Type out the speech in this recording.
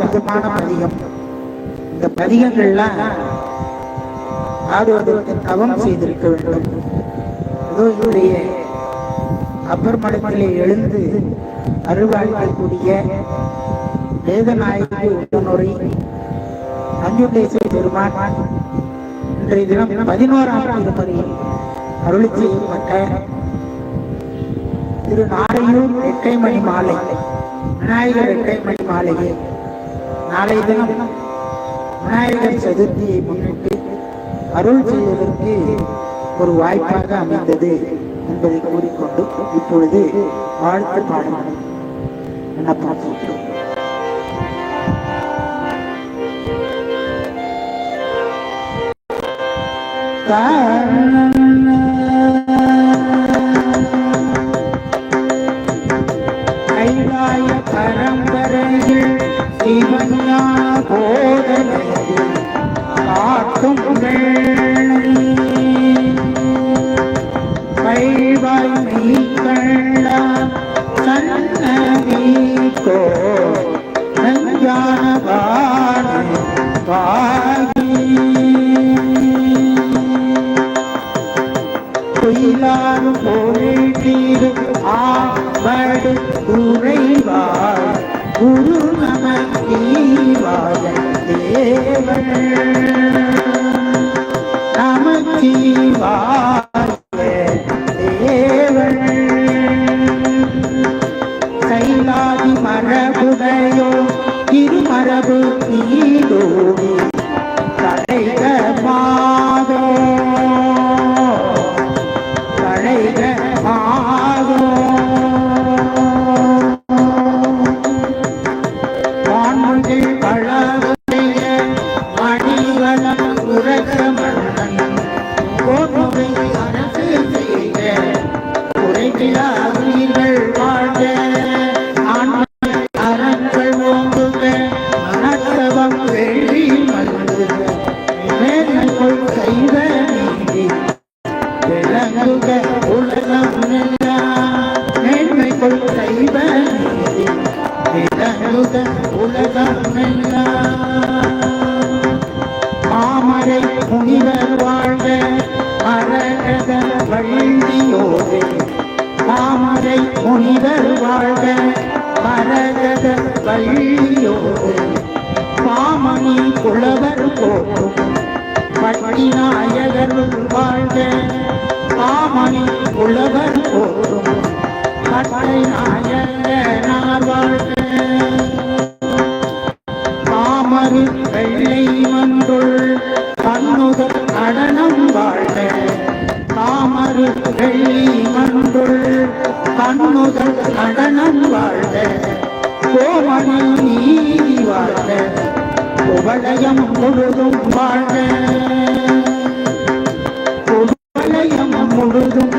அற்புதமான பதிகம் இந்த பதிகங்கள்லாம் ஆடுவதற்கு தவம் செய்திருக்க வேண்டும். ஏதோ இவருடைய அப்பர் மடத்திலே எழுந்து அருள்வாழ்க்கக்கூடிய வேதநாயகி உடனுரை அஞ்சுண்டேஸ்வரி பெருமான் இன்றைய தினம் பதினோராம் திருப்பதியில் அருளி செய்யப்பட்ட திரு நாரையூர் எட்டைமணி மாலை விநாயகர் எட்டைமணி மாலையே. நாளைய தினம் விநாயகர் சதுர்த்தியை முன்னிட்டு அருள் செய்வதற்கு ஒரு வாய்ப்பாக அமைந்தது என்பதை கூறிக்கொண்டு இப்பொழுது வாழ்த்து பாடல் என்ன செய்கிறோம். கைலாய காட்டும் வெள்ளி கைவாய் ஆவடு உறைவார் குரு நமக்கீவாய தேவன் জগতি গো மரகத பாமணி புலவர் போற்றும் பட்டிநாயகர் வாழ்க பாமணி புலவர் போற்றும் பட்டை நாயகனார் வாழ்க பாமரு வெள்ளை மன்றுள் பன்னுதல் நடனம் வாழ்க பாமரு வெள்ளி மன்றுள் பன்னுதல் நடனம் வாழ்க கோமணி நீதி வாழ்க குவளையம் முழுதும் வாழ்க. புகழயம் முழுதும்